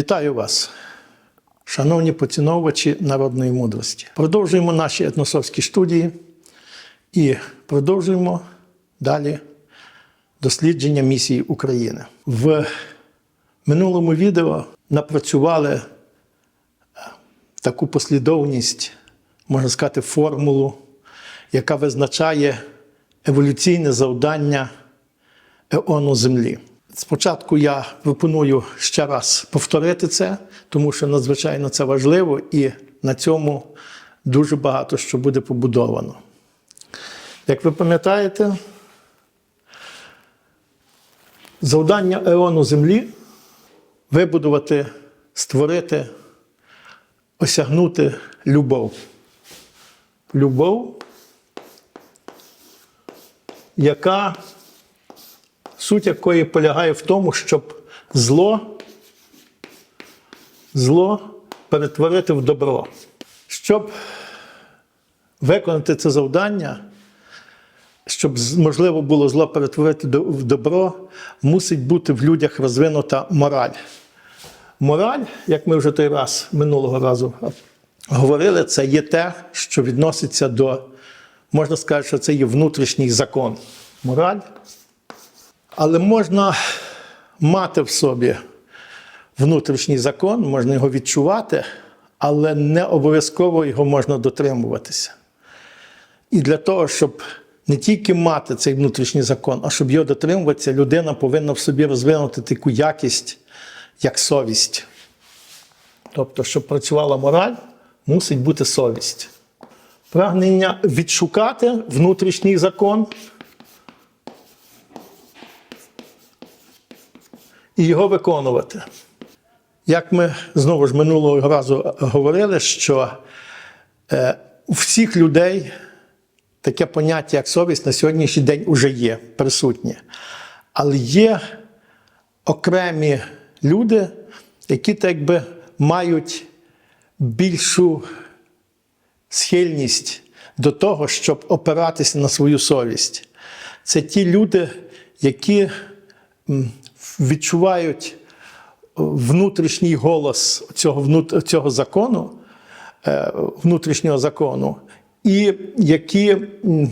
Вітаю вас, шановні поціновувачі народної мудрості. Продовжуємо наші етносовські студії і продовжуємо далі дослідження місії України. В минулому відео напрацювали е, таку послідовність, можна сказати, формулу, яка визначає еволюційне завдання еону Землі. Спочатку я пропоную ще раз повторити це, тому що надзвичайно це важливо і на цьому дуже багато що буде побудовано. Як ви пам'ятаєте, завдання еону Землі вибудувати, створити, осягнути любов. Любов, яка суть якої полягає в тому, щоб зло, зло перетворити в добро. Щоб виконати це завдання, щоб можливо було зло перетворити в добро, мусить бути в людях розвинута мораль. Мораль, як ми вже той раз минулого разу говорили, це є те, що відноситься до, можна сказати, що це є внутрішній закон. Мораль але можна мати в собі внутрішній закон, можна його відчувати, але не обов'язково його можна дотримуватися. І для того, щоб не тільки мати цей внутрішній закон, а щоб його дотримуватися, людина повинна в собі розвинути таку якість, як совість. Тобто, щоб працювала мораль, мусить бути совість. Прагнення відшукати внутрішній закон і його виконувати. Як ми знову ж минулого разу говорили, що е, у всіх людей таке поняття, як совість, на сьогоднішній день вже є присутнє. Але є окремі люди, які так би мають більшу схильність до того, щоб опиратися на свою совість. Це ті люди, які відчувають внутрішній голос цього, цього закону, е, внутрішнього закону, і які, ну,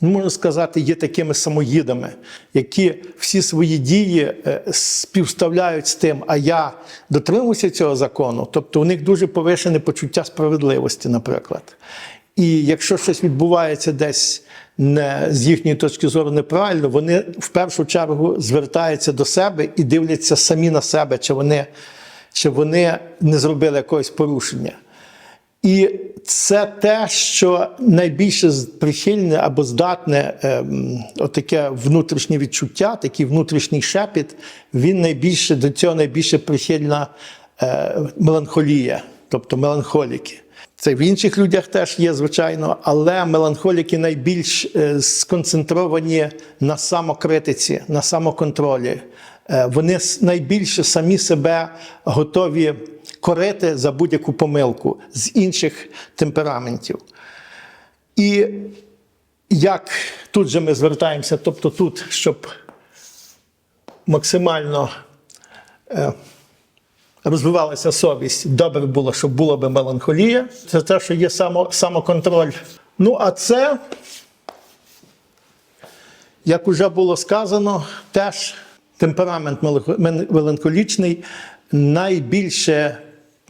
можна сказати, є такими самоїдами, які всі свої дії е, співставляють з тим, а я дотримуюся цього закону. Тобто у них дуже повишене почуття справедливості, наприклад. І якщо щось відбувається десь не з їхньої точки зору неправильно, вони в першу чергу звертаються до себе і дивляться самі на себе, чи вони, чи вони не зробили якогось порушення. І це те, що найбільше прихильне або здатне ем, отаке внутрішнє відчуття, такий внутрішній шепіт, він найбільше до цього найбільше прихильна е, меланхолія, тобто меланхоліки. Це в інших людях теж є, звичайно, але меланхоліки найбільш е, сконцентровані на самокритиці, на самоконтролі. Е, Вони найбільше самі себе готові корити за будь-яку помилку з інших темпераментів. І як тут же ми звертаємося, тобто тут, щоб максимально е, розвивалася совість, добре було, щоб була би меланхолія. Це те, що є само, самоконтроль. Ну, а це, як уже було сказано, теж темперамент меланхолічний найбільше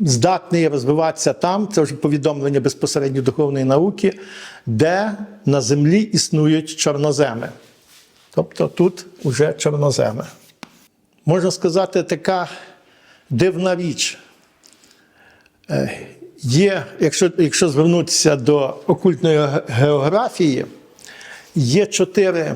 здатний розвиватися там, це вже повідомлення безпосередньо духовної науки, де на землі існують чорноземи. Тобто тут вже чорноземи. Можна сказати, така дивна річ. Е, Є, якщо, якщо звернутися до окультної географії, є чотири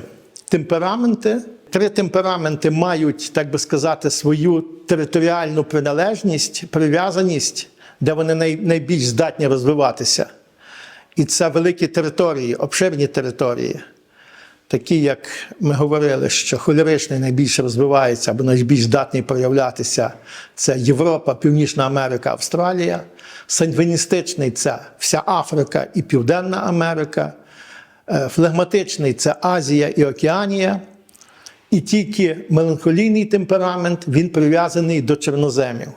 темпераменти. Три темпераменти мають, так би сказати, свою територіальну приналежність, прив'язаність, де вони най, найбільш здатні розвиватися. І це великі території, обширні території. Такі, як ми говорили, що холеричний найбільше розвивається або найбільш здатний проявлятися, це Європа, Північна Америка, Австралія. Сангвіністичний це вся Африка і Південна Америка. Е, Флегматичний це Азія і Океанія. І тільки меланхолійний темперамент він прив'язаний до чорноземів.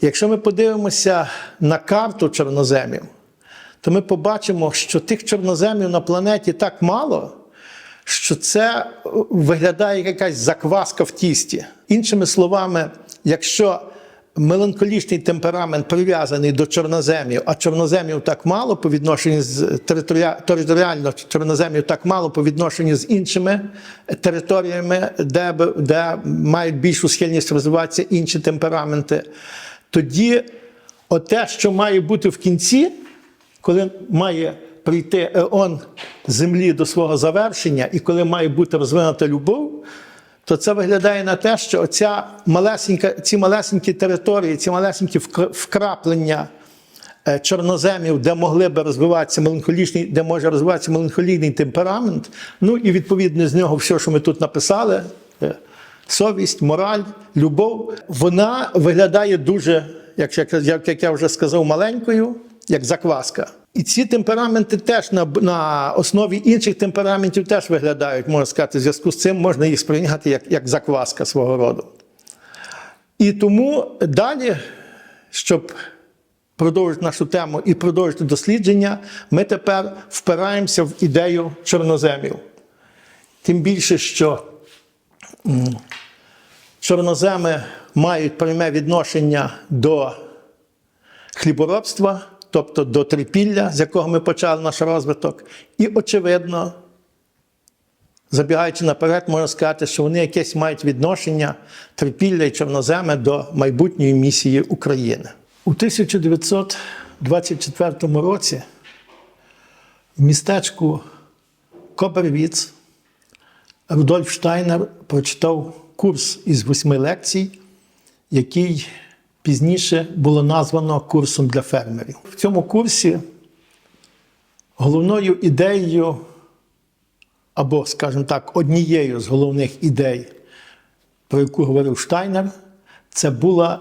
Якщо ми подивимося на карту чорноземів, то ми побачимо, що тих чорноземів на планеті так мало, що це виглядає як якась закваска в тісті. Іншими словами, якщо меланхолічний темперамент прив'язаний до чорноземів, а чорноземів так мало по відношенню з територіа- територіально чорноземів так мало по відношенню з іншими територіями, де, де мають більшу схильність розвиватися інші темпераменти, тоді оте, що має бути в кінці, коли має прийти еон землі до свого завершення, і коли має бути розвинута любов, то це виглядає на те, що оця малесенька, ці малесенькі території, ці малесенькі вкраплення е, чорноземів, де могли би розвиватися меланхолічний, де може розвиватися меланхолійний темперамент, ну і відповідно з нього все, що ми тут написали. е, Совість, мораль, любов, вона виглядає дуже, як, як, як, як я вже сказав, маленькою, як закваска. І ці темпераменти теж на, на основі інших темпераментів теж виглядають, можна сказати, в зв'язку з цим можна їх сприйняти як, як закваска свого роду. І тому далі, щоб продовжити нашу тему і продовжити дослідження, ми тепер впираємося в ідею чорноземів. Тим більше, що чорноземи мають пряме відношення до хліборобства, тобто до трипілля, з якого ми почали наш розвиток. І, очевидно, забігаючи наперед, можна сказати, що вони якесь мають відношення трипілля і чорноземи до майбутньої місії України. У 1924 році в містечку Кобервіц Рудольф Штайнер прочитав курс із восьми лекцій, який пізніше було названо курсом для фермерів. В цьому курсі головною ідеєю, або, скажімо так, однією з головних ідей, про яку говорив Штайнер, це була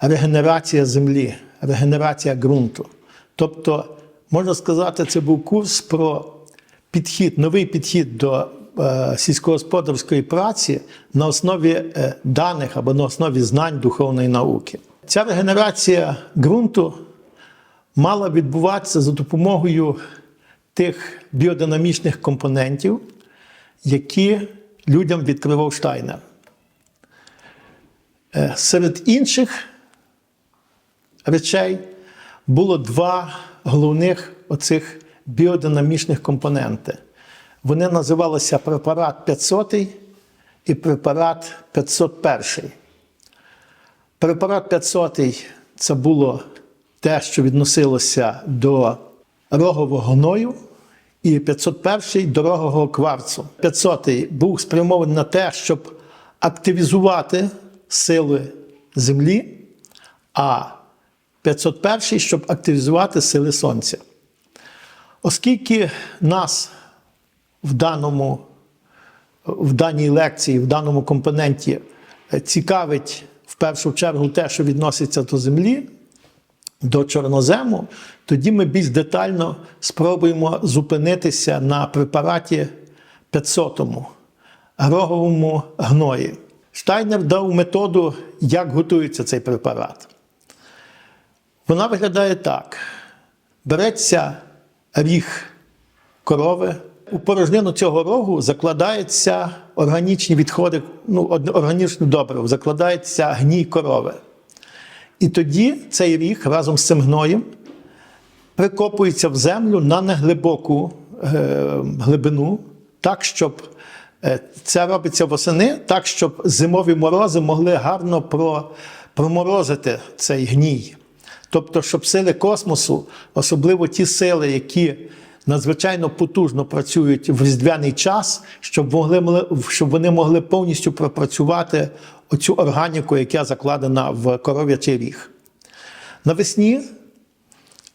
регенерація землі, регенерація ґрунту. Тобто, можна сказати, це був курс про підхід, новий підхід до е, сільськогосподарської праці на основі е, даних або на основі знань духовної науки. Ця регенерація ґрунту мала відбуватися за допомогою тих біодинамічних компонентів, які людям відкривав Штайнер. Е, Серед інших речей було два головних оцих біодинамічних компоненти. Вони називалися препарат 500 і препарат 501. Препарат 500 це було те, що відносилося до рогового гною, і 501 до рогового кварцу. 500 був спрямований на те, щоб активізувати сили землі, а 501 щоб активізувати сили сонця. Оскільки нас в даному, в даній лекції, в даному компоненті цікавить першу чергу те, що відноситься до землі, до чорнозему, тоді ми більш детально спробуємо зупинитися на препараті 500-му роговому гної. Штайнер дав методу, як готується цей препарат. Вона виглядає так: береться ріг корови. У порожнину цього рогу закладаються органічні відходи, ну, органічне добриво, закладається гній корови. І тоді цей ріг разом з цим гноєм прикопується в землю на неглибоку е, глибину, так, щоб е, це робиться восени, так, щоб зимові морози могли гарно про, проморозити цей гній. Тобто, щоб сили космосу, особливо ті сили, які надзвичайно потужно працюють в різдвяний час, щоб, могли, щоб вони могли повністю пропрацювати оцю органіку, яка закладена в коров'ячий ріг. Навесні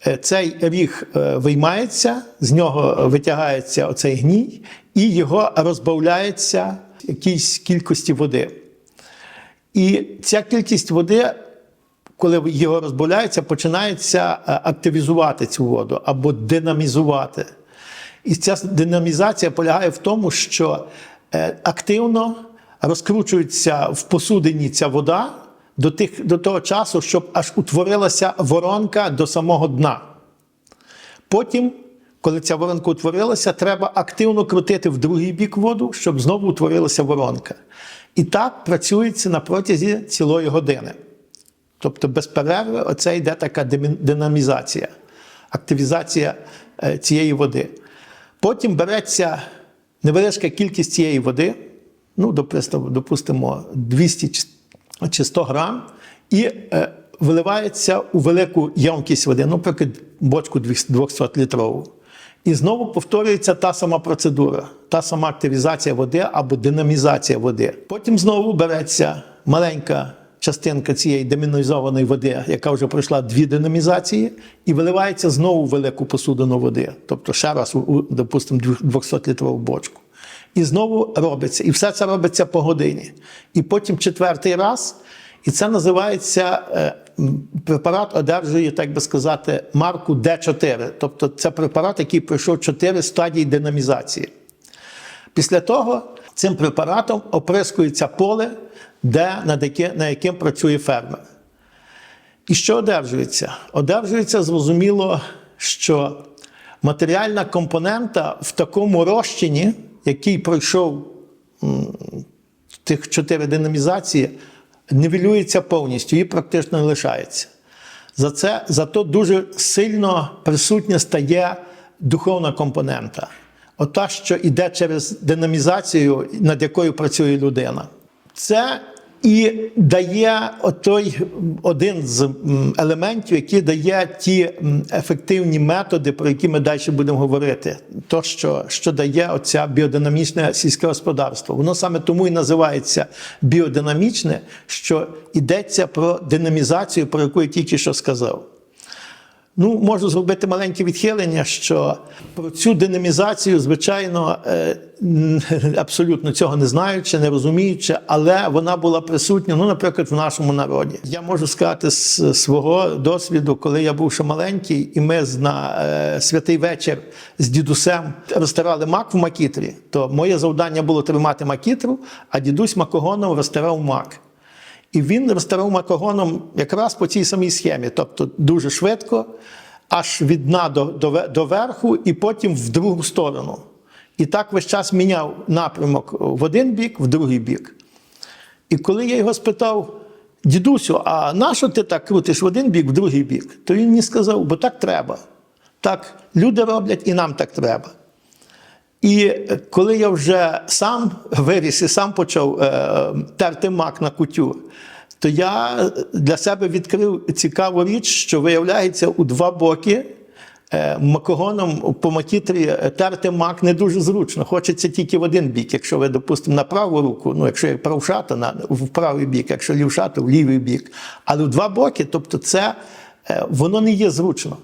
е, цей ріг е, виймається, з нього витягається оцей гній, і його розбавляється якійсь кількості води. І ця кількість води, коли його розбавляється, починається е, активізувати цю воду або динамізувати. І ця динамізація полягає в тому, що е, активно розкручується в посудині ця вода до, тих, до того часу, щоб аж утворилася воронка до самого дна. Потім, коли ця воронка утворилася, треба активно крутити в другий бік воду, щоб знову утворилася воронка. І так працюється на протязі цілої години. Тобто без перерви оце йде така динамізація, активізація е, цієї води. Потім береться невеличка кількість цієї води, ну, допустимо, допустимо 200 чи- чи 100 грам, і е, виливається у велику ємкість води, ну, наприклад, бочку 200 літрову. І знову повторюється та сама процедура, та сама активізація води або динамізація води. Потім знову береться маленька частинка цієї демінізованої води, яка вже пройшла дві динамізації, і виливається знову велику посудину води, тобто ще раз, допустимо, 200-літрову бочку. І знову робиться. І все це робиться по годині. І потім четвертий раз. І це називається е, препарат одержує, так би сказати, марку Д4. Тобто це препарат, який пройшов 4 стадії динамізації. Після того цим препаратом оприскується поле, де, над яке, на яким працює фермер. І що одержується? Одержується зрозуміло, що матеріальна компонента в такому розчині, який пройшов тих чотири динамізації, нівелюється повністю, її практично не лишається. За це зато дуже сильно присутня стає духовна компонента. Ота, що йде через динамізацію, над якою працює людина. Це і дає отой один з елементів, який дає ті ефективні методи, про які ми далі будемо говорити. То, що, що дає оця біодинамічне сільське господарство. Воно саме тому і називається біодинамічне, що йдеться про динамізацію, про яку я тільки що сказав. Ну, можу зробити маленьке відхилення, що про цю динамізацію, звичайно, е, абсолютно цього не знаючи, не розуміючи, але вона була присутня, ну, наприклад, в нашому народі. Я можу сказати з свого досвіду, коли я був ще маленький, і ми на е, святий вечір з дідусем розтирали мак в макітрі, то моє завдання було тримати макітру, а дідусь макогоном розтирав мак. І він розтарив макогоном якраз по цій самій схемі, тобто дуже швидко, аж від дна до, до, до верху, і потім в другу сторону. І так весь час міняв напрямок в один бік, в другий бік. І коли я його спитав, дідусю, а нащо ти так крутиш в один бік, в другий бік? То він мені сказав, бо так треба. Так люди роблять і нам так треба. І коли я вже сам виріс і сам почав е, терти мак на кутю, то я для себе відкрив цікаву річ, що виявляється у два боки. е, Макогоном по макітрі е, терти мак не дуже зручно. Хочеться тільки в один бік. Якщо ви, допустимо, на праву руку, ну якщо правша, то на, в правий бік, якщо лівша, то в лівий бік. Але в два боки, тобто це е, воно не є зручно.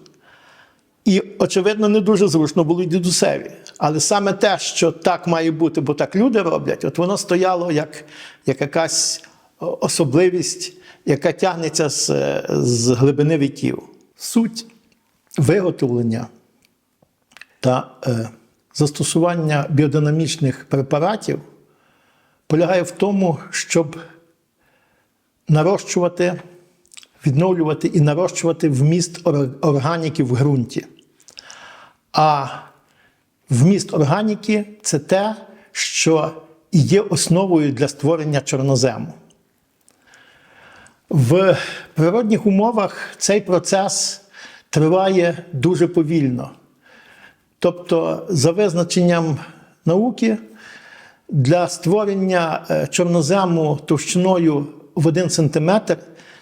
І, очевидно, не дуже зручно було й дідусеві. Але саме те, що так має бути, бо так люди роблять, от воно стояло як, як якась особливість, яка тягнеться з, з глибини віків. Суть виготовлення та е, застосування біодинамічних препаратів полягає в тому, щоб нарощувати, відновлювати і нарощувати вміст ор- органіки в ґрунті. А вміст органіки це те, що є основою для створення чорнозему. В природних умовах цей процес триває дуже повільно. Тобто, за визначенням науки, для створення е, чорнозему товщиною в 1 см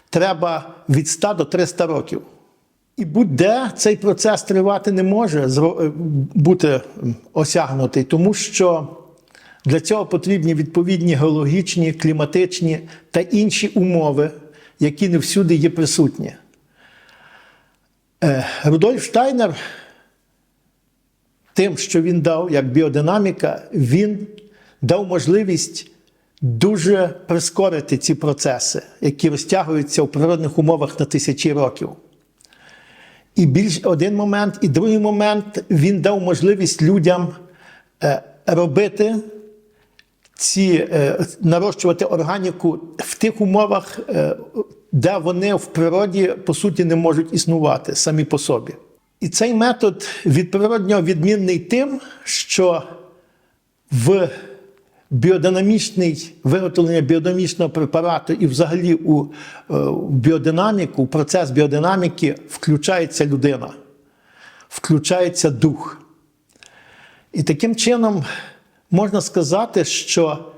треба від 100 до 300 років. І будь-де цей процес тривати не може е, бути осягнутий, тому що для цього потрібні відповідні геологічні, кліматичні та інші умови, які не всюди є присутні. Е, Рудольф Штайнер тим, що він дав як біодинаміка, він дав можливість дуже прискорити ці процеси, які розтягуються в природних умовах на тисячі років. І більш один момент, і другий момент він дав можливість людям е, робити ці, е, нарощувати органіку в тих умовах, е, де вони в природі по суті не можуть існувати самі по собі. І цей метод від природнього відмінний тим, що в біодинамічний виготовлення біодинамічного препарату і взагалі у е, біодинаміку, у процес біодинаміки включається людина, включається дух. І таким чином можна сказати, що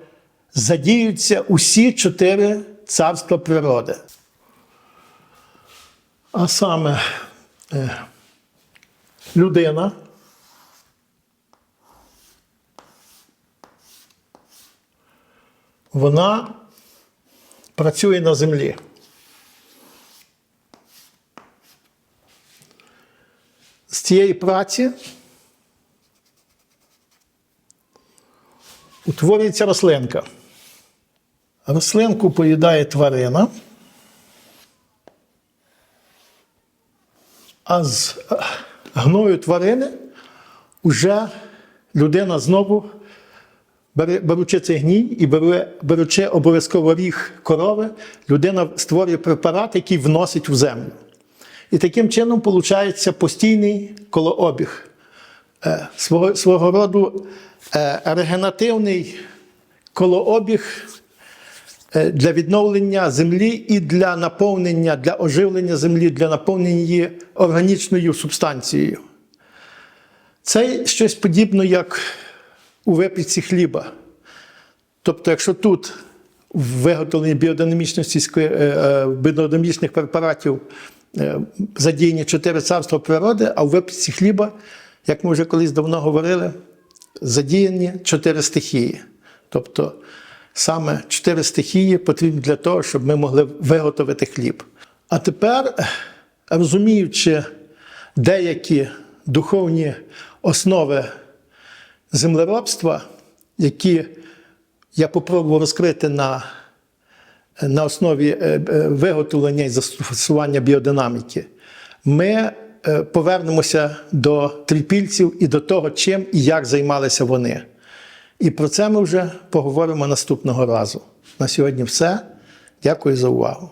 задіються усі чотири царства природи. А саме е, людина. Вона працює на землі. З цієї праці утворюється рослинка. Рослинку поїдає тварина, а з гною тварини вже людина знову, беручи цей гній і беручи обов'язково ріг корови, людина створює препарат, який вносить в землю. І таким чином виходить постійний колообіг е, свого, свого роду е, регенеративний колообіг е, для відновлення землі і для наповнення, для оживлення землі, для наповнення її органічною субстанцією. Це щось подібне, як у випічці хліба. Тобто, якщо тут в виготовленні біодинамічної сільської, е, е, біодинамічних препаратів е, задіяні чотири царства природи, а в випічці хліба, як ми вже колись давно говорили, задіяні чотири стихії. Тобто саме чотири стихії потрібні для того, щоб ми могли виготовити хліб. А тепер, розуміючи деякі духовні основи землеробства, які я попробував розкрити на, на основі е, е, виготовлення і застосування біодинаміки, ми е, повернемося до трипільців і до того, чим і як займалися вони. І про це ми вже поговоримо наступного разу. На сьогодні все. Дякую за увагу.